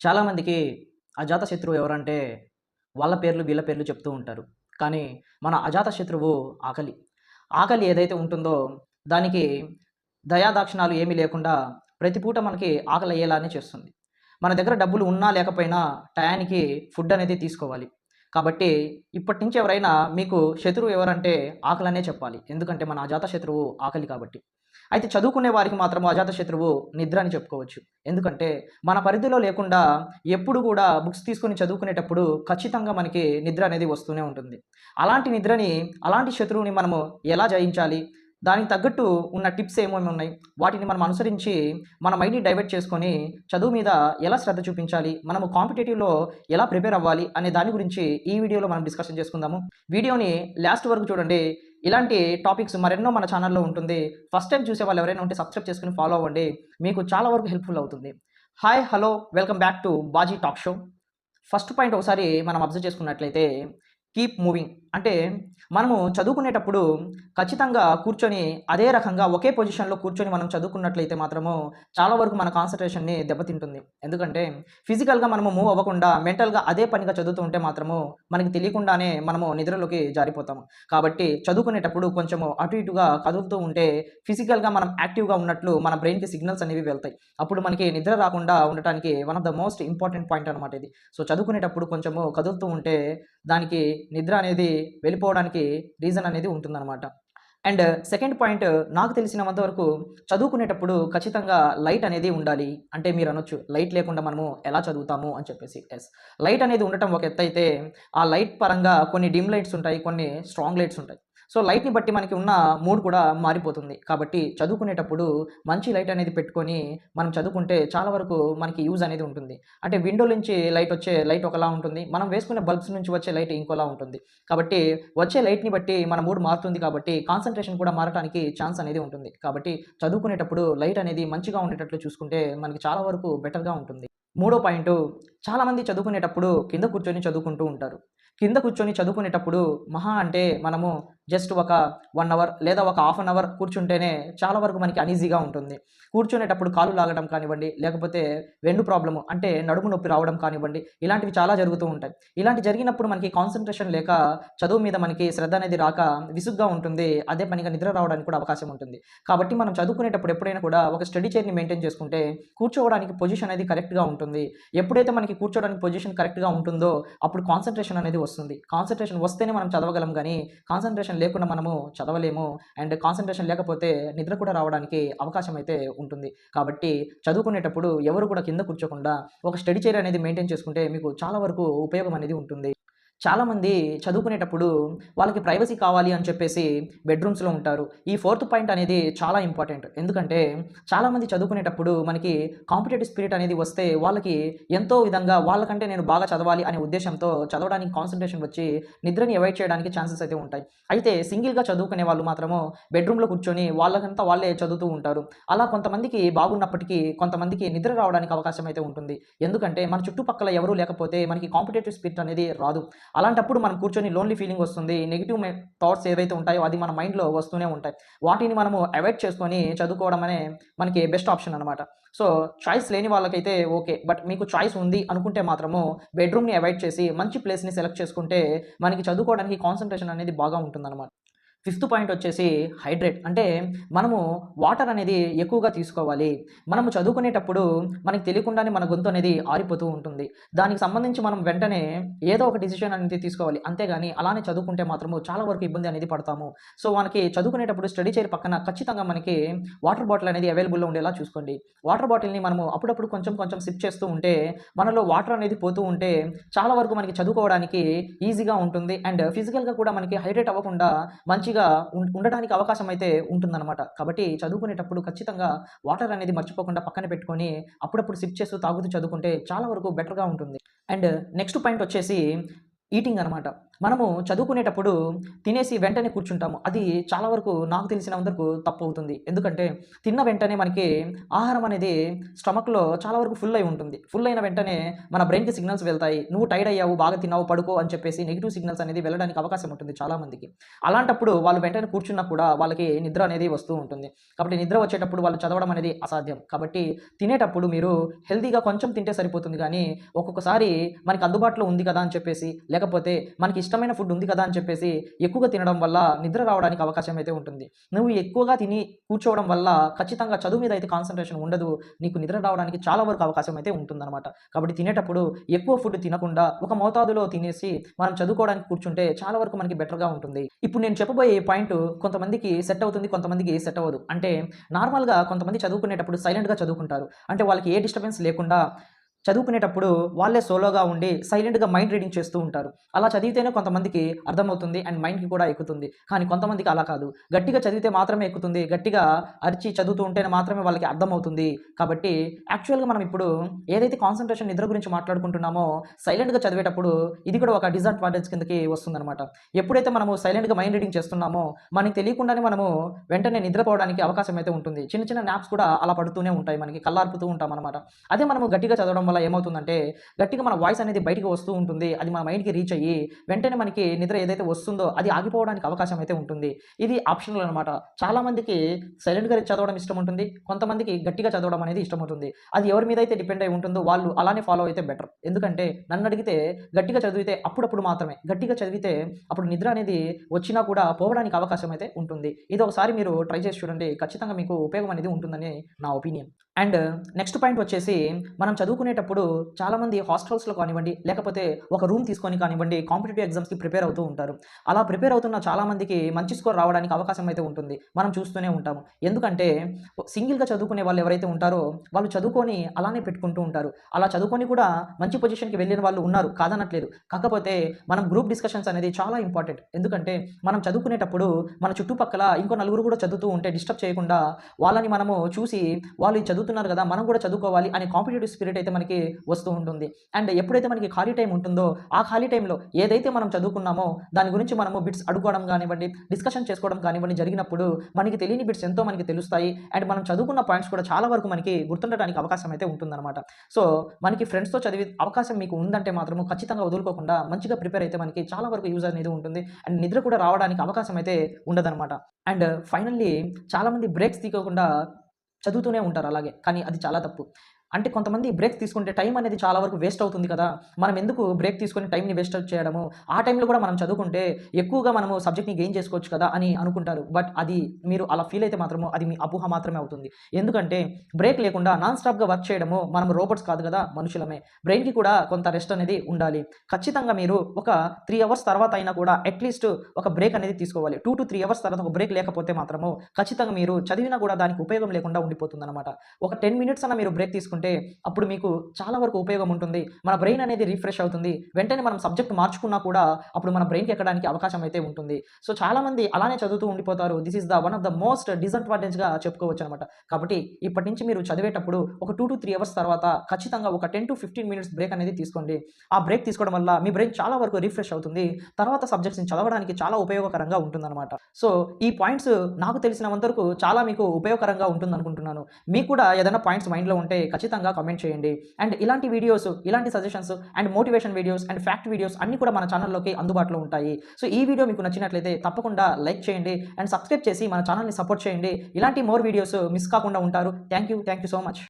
చాలామందికి అజాత శత్రువు ఎవరంటే వాళ్ళ పేర్లు వీళ్ళ పేర్లు చెప్తూ ఉంటారు. కానీ మన అజాత శత్రువు ఆకలి. ఆకలి ఏదైతే ఉంటుందో దానికి దయాదాక్షిణాలు ఏమీ లేకుండా ప్రతి పూట మనకి ఆకలి అయ్యేలానే చేస్తుంది. మన దగ్గర డబ్బులు ఉన్నా లేకపోయినా టయానికి ఫుడ్ అనేది తీసుకోవాలి. కాబట్టి ఇప్పటి నుంచి ఎవరైనా మీకు శత్రువు ఎవరంటే ఆకలనే చెప్పాలి. ఎందుకంటే మన అజాత శత్రువు ఆకలి కాబట్టి. అయితే చదువుకునే వారికి మాత్రం అజాత శత్రువు నిద్ర అని చెప్పుకోవచ్చు. ఎందుకంటే మన పరిధిలో లేకుండా ఎప్పుడు కూడా బుక్స్ తీసుకుని చదువుకునేటప్పుడు ఖచ్చితంగా మనకి నిద్ర అనేది వస్తూనే ఉంటుంది. అలాంటి నిద్రని అలాంటి శత్రువుని మనము ఎలా జయించాలి? దానికి తగ్గట్టు ఉన్న టిప్స్ ఏమేమి ఉన్నాయి? వాటిని మనం అనుసరించి మన మైండ్ని డైవర్ట్ చేసుకొని చదువు మీద ఎలా శ్రద్ధ చూపించాలి? మనము కాంపిటేటివ్లో ఎలా ప్రిపేర్ అవ్వాలి? అనే దాని గురించి ఈ వీడియోలో మనం డిస్కషన్ చేసుకుందాము. వీడియోని లాస్ట్ వరకు చూడండి. ఇలాంటి టాపిక్స్ మరెన్నో మన ఛానల్లో ఉంటుంది. ఫస్ట్ టైం చూసే వాళ్ళు ఎవరైనా ఉంటే సబ్స్క్రైబ్ చేసుకుని ఫాలో అవ్వండి. మీకు చాలా వరకు హెల్ప్ఫుల్ అవుతుంది. Hi hello welcome back to Baji talk show first point ఒకసారి మనం అబ్జర్వ్ చేసుకున్నట్లయితే కీప్ మూవింగ్ అంటే మనము చదువుకునేటప్పుడు ఖచ్చితంగా కూర్చొని అదే రకంగా ఒకే పొజిషన్లో కూర్చొని మనం చదువుకున్నట్లయితే మాత్రము చాలా వరకు మన కాన్సన్ట్రేషన్ని దెబ్బతింటుంది. ఎందుకంటే ఫిజికల్గా మనము మూవ్ అవ్వకుండా మెంటల్గా అదే పనిగా చదువుతూ ఉంటే మాత్రము మనకి తెలియకుండానే మనము నిద్రలోకి జారిపోతాము. కాబట్టి చదువుకునేటప్పుడు కొంచెము అటు ఇటుగా కదులుతూ ఉంటే ఫిజికల్గా మనం యాక్టివ్గా ఉన్నట్లు మన బ్రెయిన్కి సిగ్నల్స్ అనేవి వెళ్తాయి. అప్పుడు మనకి నిద్ర రాకుండా ఉండటానికి one of the most important point అనమాట ఇది. సో చదువుకునేటప్పుడు కొంచెము కదులుతూ ఉంటే దానికి నిద్ర అనేది వెళ్ళిపోవడానికి రీజన్ అనేది ఉంటుందన్నమాట. అండ్ సెకండ్ పాయింట్ నాకు తెలిసినంత వరకు చదువుకునేటప్పుడు ఖచ్చితంగా లైట్ అనేది ఉండాలి. అంటే మీరు అనొచ్చు లైట్ లేకుండా మనము ఎలా చదువుతాము అని చెప్పేసి. ఎస్ లైట్ అనేది ఉండటం ఒక ఎత్తు అయితే ఆ లైట్ పరంగా కొన్ని డిమ్ లైట్స్ ఉంటాయి కొన్ని స్ట్రాంగ్ లైట్స్ ఉంటాయి. సో లైట్ని బట్టి మనకి ఉన్న మూడ్ కూడా మారిపోతుంది. కాబట్టి చదువుకునేటప్పుడు మంచి లైట్ అనేది పెట్టుకొని మనం చదువుకుంటే చాలా వరకు మనకి యూజ్ అనేది ఉంటుంది. అంటే విండో నుంచి లైట్ వచ్చే లైట్ ఒకలా ఉంటుంది. మనం వేసుకునే బల్బ్స్ నుంచి వచ్చే లైట్ ఇంకోలా ఉంటుంది. కాబట్టి వచ్చే లైట్ని బట్టి మన మూడ్ మారుతుంది కాబట్టి కాన్సన్ట్రేషన్ కూడా మారడానికి ఛాన్స్ అనేది ఉంటుంది. కాబట్టి చదువుకునేటప్పుడు లైట్ అనేది మంచిగా ఉండేటట్లు చూసుకుంటే మనకి చాలా వరకు బెటర్గా ఉంటుంది. మూడో పాయింట్ చాలామంది చదువుకునేటప్పుడు కింద కూర్చొని చదువుకుంటూ ఉంటారు. కింద కూర్చొని చదువుకునేటప్పుడు మహా అంటే మనము జస్ట్ ఒక వన్ అవర్ లేదా ఒక హాఫ్ అన్ అవర్ కూర్చుంటేనే చాలా వరకు మనకి అనీజీగా ఉంటుంది. కూర్చునేటప్పుడు కాలు లాగడం కానివ్వండి లేకపోతే వెండు ప్రాబ్లము అంటే నడుము నొప్పి రావడం కానివ్వండి ఇలాంటివి చాలా జరుగుతూ ఉంటాయి. ఇలాంటి జరిగినప్పుడు మనకి కాన్సన్ట్రేషన్ లేక చదువు మీద మనకి శ్రద్ధ అనేది రాక విసుగ్గా ఉంటుంది అదే పనిగా నిద్ర రావడానికి కూడా అవకాశం ఉంటుంది. కాబట్టి మనం చదువుకునేటప్పుడు ఎప్పుడైనా కూడా ఒక స్టడీ చైర్ని మెయింటైన్ చేసుకుంటే కూర్చోవడానికి పొజిషన్ అనేది కరెక్ట్గా ఉంటుంది. ఎప్పుడైతే మనకి కూర్చోవడానికి పొజిషన్ కరెక్ట్గా ఉంటుందో అప్పుడు కాన్సన్ట్రేషన్ అనేది వస్తుంది. కాన్సన్ట్రేషన్ వస్తేనే మనం చదవగలం కానీ కాన్సన్ట్రేషన్ లేకుండా మనము చదవలేము అండ్ కాన్సన్ట్రేషన్ లేకపోతే నిద్ర కూడా రావడానికి అవకాశం అయితే ఉంటుంది. కాబట్టి చదువుకునేటప్పుడు ఎవరు కూడా కింద కూర్చోకుండా ఒక స్టడీ చైర్ అనేది మెయింటైన్ చేసుకుంటే మీకు చాలా వరకు ఉపయోగం అనేది ఉంటుంది. చాలామంది చదువుకునేటప్పుడు వాళ్ళకి ప్రైవసీ కావాలి అని చెప్పేసి బెడ్రూమ్స్లో ఉంటారు. ఈ ఫోర్త్ పాయింట్ అనేది చాలా ఇంపార్టెంట్. ఎందుకంటే చాలామంది చదువుకునేటప్పుడు మనకి కాంపిటేటివ్ స్పిరిట్ అనేది వస్తే వాళ్ళకి ఎంతో విధంగా వాళ్ళకంటే నేను బాగా చదవాలి అనే ఉద్దేశంతో చదవడానికి కాన్సన్ట్రేషన్ వచ్చి నిద్రని అవాయిడ్ చేయడానికి ఛాన్సెస్ అయితే ఉంటాయి. అయితే సింగిల్గా చదువుకునే వాళ్ళు మాత్రము బెడ్రూమ్లో కూర్చొని వాళ్ళకంతా వాళ్ళే చదువుతూ ఉంటారు. అలా కొంతమందికి బాగున్నప్పటికీ కొంతమందికి నిద్ర రావడానికి అవకాశం అయితే ఉంటుంది. ఎందుకంటే మన చుట్టుపక్కల ఎవరూ లేకపోతే మనకి కాంపిటేటివ్ స్పిరిట్ అనేది రాదు. అలాంటప్పుడు మనం కూర్చొని లోన్లీ ఫీలింగ్ వస్తుంది. నెగిటివ్ థాట్స్ ఏవైతే ఉంటాయో అది మన మైండ్లో వస్తూనే ఉంటాయి. వాటిని మనము అవాయిడ్ చేసుకొని చదువుకోవడం అనే మనకి బెస్ట్ ఆప్షన్ అనమాట సో చాయిస్ లేని వాళ్ళకైతే ఓకే బట్ మీకు చాయిస్ ఉంది అనుకుంటే మాత్రము బెడ్రూమ్ని అవాయిడ్ చేసి మంచి ప్లేస్ని సెలెక్ట్ చేసుకుంటే మనకి చదువుకోవడానికి కాన్సన్ట్రేషన్ అనేది బాగా ఉంటుందన్నమాట. ఫిఫ్త్ పాయింట్ వచ్చేసి హైడ్రేట్. అంటే మనము వాటర్ అనేది ఎక్కువగా తీసుకోవాలి. మనము చదువుకునేటప్పుడు మనకి తెలియకుండానే మన గొంతు అనేది ఆరిపోతూ ఉంటుంది. దానికి సంబంధించి మనం వెంటనే ఏదో ఒక డిసిషన్ అనేది తీసుకోవాలి. అంతేగాని అలానే చదువుకుంటే మాత్రము చాలా వరకు ఇబ్బంది అనేది పడతాము. సో మనకి చదువుకునేటప్పుడు స్టడీ చైర్ పక్కన ఖచ్చితంగా మనకి వాటర్ బాటిల్ అనేది అవైలబుల్లో ఉండేలా చూసుకోండి. వాటర్ బాటిల్ని మనము అప్పుడప్పుడు కొంచెం కొంచెం సిప్ చేస్తూ ఉంటే మనలో వాటర్ అనేది పోతూ ఉంటే చాలా వరకు మనకి చదువుకోవడానికి ఈజీగా ఉంటుంది. అండ్ ఫిజికల్గా కూడా మనకి హైడ్రేట్ అవ్వకుండా మంచిగా మంచిగా ఉండడానికి అవకాశం అయితే ఉంటుందన్నమాట. కాబట్టి చదువుకునేటప్పుడు ఖచ్చితంగా వాటర్ అనేది మర్చిపోకుండా పక్కన పెట్టుకొని అప్పుడప్పుడు సిప్ చేస్తూ తాగుతూ చదువుకుంటే చాలా వరకు బెటర్గా ఉంటుంది. అండ్ నెక్స్ట్ పాయింట్ వచ్చేసి ఈటింగ్ అనమాట మనము చదువుకునేటప్పుడు తినేసి వెంటనే కూర్చుంటాము. అది చాలా వరకు నాకు తెలిసిన వరకు తప్పు అవుతుంది ఎందుకంటే తిన్న వెంటనే మనకి ఆహారం అనేది స్టమక్లో చాలా వరకు ఫుల్ అయి ఉంటుంది. ఫుల్ అయిన వెంటనే మన బ్రెయిన్కి సిగ్నల్స్ వెళ్తాయి. నువ్వు టైర్డ్ అయ్యావు బాగా తిన్నావు పడుకో అని చెప్పేసి నెగిటివ్ సిగ్నల్స్ అనేది వెళ్ళడానికి అవకాశం ఉంటుంది చాలామందికి అలాంటప్పుడు వాళ్ళు వెంటనే కూర్చున్నా కూడా వాళ్ళకి నిద్ర అనేది వస్తూ ఉంటుంది. కాబట్టి నిద్ర వచ్చేటప్పుడు వాళ్ళు చదవడం అనేది అసాధ్యం. కాబట్టి తినేటప్పుడు మీరు హెల్తీగా కొంచెం తింటే సరిపోతుంది కానీ ఒక్కొక్కసారి మనకి అందుబాటులో ఉంది కదా అని చెప్పేసి లేకపోతే మనకి ఇష్టమైన ఫుడ్ ఉంది కదా అని చెప్పేసి ఎక్కువగా తినడం వల్ల నిద్ర రావడానికి అవకాశం అయితే ఉంటుంది. నువ్వు ఎక్కువగా తిని కూర్చోవడం వల్ల ఖచ్చితంగా చదువు మీద అయితే కాన్సన్ట్రేషన్ ఉండదు. నీకు నిద్ర రావడానికి చాలా వరకు అవకాశం అయితే ఉంటుందన్నమాట. కాబట్టి తినేటప్పుడు ఎక్కువ ఫుడ్ తినకుండా ఒక మోతాదులో తినేసి మనం చదువుకోవడానికి కూర్చుంటే చాలా వరకు మనకి బెటర్గా ఉంటుంది. ఇప్పుడు నేను చెప్పబోయే పాయింట్ కొంతమందికి సెట్ అవుతుంది కొంతమందికి సెట్ అవ్వదు. అంటే నార్మల్గా కొంతమంది చదువుకునేటప్పుడు సైలెంట్గా చదువుకుంటారు. అంటే వాళ్ళకి ఏ డిస్టర్బెన్స్ లేకుండా చదువుకునేటప్పుడు వాళ్ళే సోలోగా ఉండి సైలెంట్గా మైండ్ రీడింగ్ చేస్తూ ఉంటారు. అలా చదివితేనే కొంతమందికి అర్థమవుతుంది అండ్ మైండ్కి కూడా ఎక్కుతుంది. కానీ కొంతమందికి అలా కాదు. గట్టిగా చదివితే మాత్రమే ఎక్కుతుంది. గట్టిగా అరిచి చదువుతూ ఉంటేనే మాత్రమే వాళ్ళకి అర్థమవుతుంది. కాబట్టి యాక్చువల్గా మనం ఇప్పుడు ఏదైతే కాన్సన్ట్రేషన్ నిద్ర గురించి మాట్లాడుకుంటున్నామో సైలెంట్గా చదివేటప్పుడు ఇది కూడా ఒక డిసడ్వాంటేజ్ కిందకి వస్తుందన్నమాట. ఎప్పుడైతే మనము సైలెంట్గా మైండ్ రీడింగ్ చేస్తున్నామో మనకి తెలియకుండానే మనము వెంటనే నిద్రపోవడానికి అవకాశం అయితే ఉంటుంది. చిన్న చిన్న నాప్స్ కూడా అలా పడుతూనే ఉంటాయి మనకి. కళ్ళార్పుతూ ఉంటాం అనమాట అదే మనము గట్టిగా చదవడం వల్ల ఏమవుతుందంటే గట్టిగా మన వాయిస్ అనేది బయటికి వస్తూ ఉంటుంది. అది మన మైండ్కి రీచ్ అయ్యి వెంటనే మనకి నిద్ర ఏదైతే వస్తుందో అది ఆగిపోవడానికి అవకాశం అయితే ఉంటుంది. ఇది ఆప్షనల్ అనమాట చాలామందికి సైలెంట్గా చదవడం ఇష్టం ఉంటుంది. కొంతమందికి గట్టిగా చదవడం అనేది ఇష్టం ఉంటుంది. అది ఎవరి మీద అయితే డిపెండ్ అయి ఉంటుందో వాళ్ళు అలానే ఫాలో అయితే బెటర్ ఎందుకంటే నన్ను అడిగితే గట్టిగా చదివితే అప్పుడప్పుడు మాత్రమే. గట్టిగా చదివితే అప్పుడు నిద్ర అనేది వచ్చినా కూడా పోవడానికి అవకాశం అయితే ఉంటుంది. ఇది ఒకసారి మీరు ట్రై చేసి చూడండి. ఖచ్చితంగా మీకు ఉపయోగం అనేది ఉంటుందని నా ఒపీనియన్ అండ్ నెక్స్ట్ పాయింట్ వచ్చేసి మనం చదువుకునేటప్పుడు చాలామంది హాస్టల్స్లో కానివ్వండి లేకపోతే ఒక రూమ్ తీసుకొని కానివ్వండి కాంపిటేటివ్ ఎగ్జామ్స్కి ప్రిపేర్ అవుతూ ఉంటారు. అలా ప్రిపేర్ అవుతున్న చాలామందికి మంచి స్కోర్ రావడానికి అవకాశం అయితే ఉంటుంది. మనం చూస్తూనే ఉంటాము. ఎందుకంటే సింగిల్గా చదువుకునే వాళ్ళు ఎవరైతే ఉంటారో వాళ్ళు చదువుకొని అలానే పెట్టుకుంటూ ఉంటారు. అలా చదువుకొని కూడా మంచి పొజిషన్కి వెళ్ళిన వాళ్ళు ఉన్నారు కాదనట్లేదు. కాకపోతే మనం గ్రూప్ డిస్కషన్స్ అనేది చాలా ఇంపార్టెంట్. ఎందుకంటే మనం చదువుకునేటప్పుడు మన చుట్టుపక్కల ఇంకో నలుగురు కూడా చదువుతూ ఉంటే డిస్టర్బ్ చేయకుండా వాళ్ళని మనము చూసి వాళ్ళు చదువు చదువుతున్నారు కదా మనం కూడా చదువుకోవాలి అనే కాంపిటేటివ్ స్పిరిట్ అయితే మనకి వస్తూ ఉంటుంది. అండ్ ఎప్పుడైతే మనకి ఖాళీ టైం ఉంటుందో ఆ ఖాళీ టైంలో ఏదైతే మనం చదువుకున్నామో దాని గురించి మనము బిట్స్ అడుగుకోవడం కానివ్వండి డిస్కషన్ చేసుకోవడం కానివ్వండి జరిగినప్పుడు మనకి తెలియని బిట్స్ ఎంతో మనకి తెలుస్తాయి. అండ్ మనం చదువుకున్న పాయింట్స్ కూడా చాలా వరకు మనకి గుర్తుండటానికి అవకాశం అయితే ఉంటుందన్నమాట. సో మనకి ఫ్రెండ్స్తో చదివే అవకాశం మీకు ఉందంటే మాత్రము ఖచ్చితంగా వదులుకోకుండా మంచిగా ప్రిపేర్ అయితే మనకి చాలా వరకు యూజ్ అనేది ఉంటుంది. అండ్ నిద్ర కూడా రావడానికి అవకాశం అయితే ఉండదన్నమాట. అండ్ ఫైనల్లీ చాలామంది బ్రేక్స్ తీసుకోకుండా చదువుతూనే ఉంటారు అలాగే. కానీ అది చాలా తప్పు. అంటే కొంతమంది బ్రేక్ తీసుకుంటే టైం అనేది చాలా వరకు వేస్ట్ అవుతుంది కదా. మనం ఎందుకు బ్రేక్ తీసుకొని టైంని వేస్ట్ చేయడము? ఆ టైంలో కూడా మనం చదువుకుంటే ఎక్కువగా మనము సబ్జెక్ట్ని గెయిన్ చేసుకోవచ్చు కదా అని అనుకుంటారు. బట్ అది మీరు అలా ఫీల్ అయితే మాత్రము అది మీ అపోహ మాత్రమే అవుతుంది. ఎందుకంటే బ్రేక్ లేకుండా నాన్ స్టాప్గా వర్క్ చేయడము మనం రోబోట్స్ కాదు కదా మనుషులమే. బ్రెయిన్కి కూడా కొంత రెస్ట్ అనేది ఉండాలి. ఖచ్చితంగా మీరు ఒక త్రీ అవర్స్ తర్వాత అయినా కూడా అట్లీస్ట్ ఒక బ్రేక్ అనేది తీసుకోవాలి. టూ టు త్రీ అవర్స్ తర్వాత ఒక బ్రేక్ లేకపోతే మాత్రము ఖచ్చితంగా మీరు చదివినా కూడా దానికి ఉపయోగం లేకుండా ఉండిపోతుంది అనమాట ఒక టెన్ మినిట్స్ అన్న మీరు బ్రేక్ తీసుకుంటే అప్పుడు మీకు చాలా వరకు ఉపయోగం ఉంటుంది. మన బ్రెయిన్ అనేది రిఫ్రెష్ అవుతుంది. వెంటనే మనం సబ్జెక్ట్ మార్చుకున్నా కూడా అప్పుడు మన బ్రెయిన్కి ఎక్కడానికి అవకాశం అయితే ఉంటుంది. సో చాలామంది అలానే చదువుతూ ఉండిపోతారు. This is the one of the most డిసడ్వాంటేజ్గా చెప్పుకోవచ్చు అనమాట కాబట్టి ఇప్పటి నుంచి మీరు చదివేటప్పుడు ఒక టూ టు త్రీ అవర్స్ తర్వాత ఖచ్చితంగా ఒక ten to fifteen minutes break అనేది తీసుకోండి. ఆ బ్రేక్ తీసుకోవడం వల్ల మీ బ్రెయిన్ చాలా వరకు రిఫ్రెష్ అవుతుంది. తర్వాత సబ్జెక్ట్స్ని చదవడానికి చాలా ఉపయోగకరంగా ఉంటుందన్నమాట. సో ఈ పాయింట్స్ నాకు తెలిసినంతవరకు చాలా మీకు ఉపయోగకరంగా ఉంటుంది అనుకుంటున్నాను మీకు కూడా ఏదైనా పాయింట్స్ మైండ్లో ఉంటే ఖచ్చితంగా కామెంట్ చేయండి. అండ్ ఇలాంటి వీడియోస్ ఇలాంటి suggestions and motivation videos and fact videos అన్ని కూడా మన ఛానల్లోకి అందుబాటులో ఉంటాయి. సో ఈ వీడియో మీకు నచ్చినట్లయితే తప్పకుండా లైక్ చేయండి. అండ్ సబ్స్క్రైబ్ చేసి మన ఛానల్ని సపోర్ట్ చేయండి. ఇలాంటి మోర్ వీడియోస్ మిస్ కాకుండా ఉంటారు. Thank you thank you so much